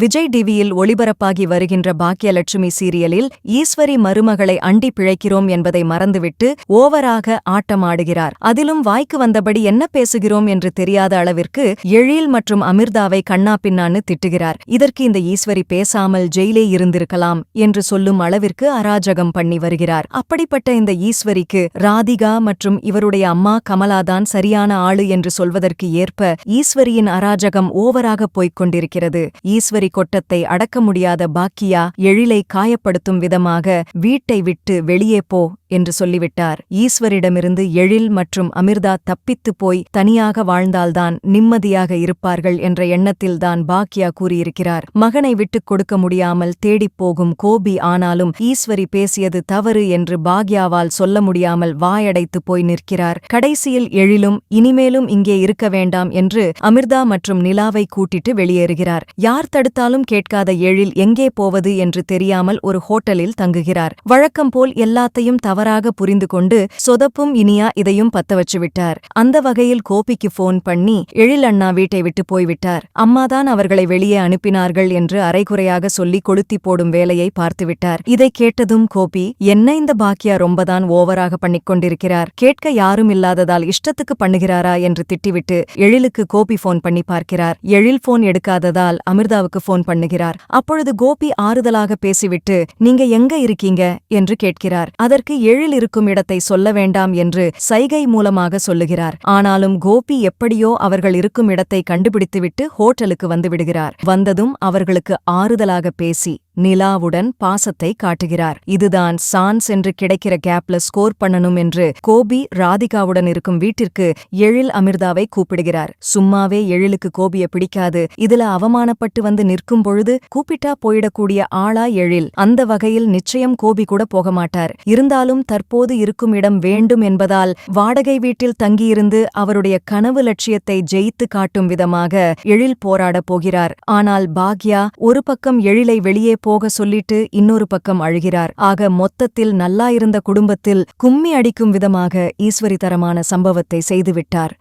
விஜய் டிவியில் ஒளிபரப்பாகி வருகின்ற பாக்கியலட்சுமி சீரியலில் ஈஸ்வரி மருமகளை அண்டி பிழைக்கிறோம் என்பதை மறந்துவிட்டு ஓவராக ஆட்டமாடுகிறார். அதிலும் வாய்க்கு வந்தபடி என்ன பேசுகிறோம் என்று தெரியாத அளவிற்கு எழில் மற்றும் அமிர்தாவை கண்ணா பின்னான்னு திட்டுகிறார். இதற்கு இந்த ஈஸ்வரி பேசாமல் ஜெயிலே இருந்திருக்கலாம் என்று சொல்லும் அளவிற்கு அராஜகம் பண்ணி வருகிறார். அப்படிப்பட்ட இந்த ஈஸ்வரிக்கு ராதிகா மற்றும் இவருடைய அம்மா கமலாதான் சரியான ஆளு என்று சொல்வதற்கு ஏற்ப ஈஸ்வரியின் அராஜகம் ஓவராக போய்க் கொண்டிருக்கிறது. ஈஸ்வரி கொட்டத்தை அடக்க முடியாத பாக்கியா எழிலை காயப்படுத்தும் விதமாக வீட்டை விட்டு வெளியே போ என்று சொல்லிவிட்டார். ஈஸ்வரிடமிருந்து எழில் மற்றும் அமிர்தா தப்பித்துப் போய் தனியாக வாழ்ந்தால்தான் நிம்மதியாக இருப்பார்கள் என்ற எண்ணத்தில்தான் பாக்கியா கூறியிருக்கிறார். மகனை விட்டுக் கொடுக்க முடியாமல் தேடிப் போகும் கோபி ஆனாலும் ஈஸ்வரி பேசியது தவறு என்று பாக்யாவால் சொல்ல முடியாமல் வாயடைத்து போய் நிற்கிறார். கடைசியில் எழிலும் இனிமேலும் இங்கே இருக்க வேண்டாம் என்று அமிர்தா மற்றும் நிலாவை கூட்டிட்டு வெளியேறுகிறார். யார் அழைத்தாலும் கேட்காத எழில் எங்கே போவது என்று தெரியாமல் ஒரு ஹோட்டலில் தங்குகிறார். வழக்கம் போல் எல்லாத்தையும் தவறாக புரிந்து கொண்டு சொதப்பும் இனியா இதையும் பத்த வச்சு விட்டார். அந்த வகையில் கோபிக்கு போன் பண்ணி எழில் அண்ணா வீட்டை விட்டு போய்விட்டார். அம்மாதான் அவர்களை வெளியே அனுப்பினார்கள் என்று அரைகுறையாக சொல்லி கொளுத்தி போடும் வேலையை பார்த்துவிட்டார் இதை கேட்டதும் கோபி என்ன இந்த பாக்கியா ரொம்பதான் ஓவராக பண்ணிக் கொண்டிருக்கிறார். கேட்க யாரும் இல்லாததால் இஷ்டத்துக்கு பண்ணுகிறாரா? என்று திட்டிவிட்டு எழிலுக்கு கோபி போன் பண்ணி பார்க்கிறார். எழில் போன் எடுக்காததால் அமிர்தாவுக்கு போன் பண்ணுகிறார். அப்பொழுது கோபி ஆறுதலாக பேசிவிட்டு நீங்க எங்க இருக்கீங்க? என்று கேட்கிறார். அதற்கு எழில் இருக்கும் இடத்தை சொல்ல வேண்டாம் என்று சைகை மூலமாக சொல்லுகிறார். ஆனாலும் கோபி எப்படியோ அவர்கள் இருக்கும் இடத்தை கண்டுபிடித்துவிட்டு ஹோட்டலுக்கு வந்துவிடுகிறார் வந்ததும் அவர்களுக்கு ஆறுதலாக பேசி நிலாவுடன் பாசத்தை காட்டுகிறார். இதுதான் சான்ஸ் என்று கிடைக்கிற கேப்ல ஸ்கோர் பண்ணணும் என்று கோபி ராதிகாவுடன் இருக்கும் வீட்டிற்கு எழில் அமிர்தாவை கூப்பிடுகிறார். சும்மாவே எழிலுக்கு கோபிய பிடிக்காது. இதுல அவமானப்பட்டு வந்து நிற்கும் பொழுது கூப்பிட்டா போயிடக்கூடிய ஆளா எழில். அந்த வகையில் நிச்சயம் கோபி கூட போக மாட்டார். இருந்தாலும் தற்போது இருக்கும் இடம் வேண்டும் என்பதால் வாடகை வீட்டில் தங்கியிருந்து அவருடைய கனவு லட்சியத்தை ஜெயித்து காட்டும் விதமாக எழில் போராடப் போகிறார். ஆனால் பாக்யா ஒரு பக்கம் எழிலை வெளியே போக சொல்லிட்டு இன்னொரு பக்கம் அழுகிறார். ஆக மொத்தத்தில் நல்லாயிருந்த குடும்பத்தில் கும்மி அடிக்கும் விதமாக ஈஸ்வரி தரமான சம்பவத்தை செய்துவிட்டார்.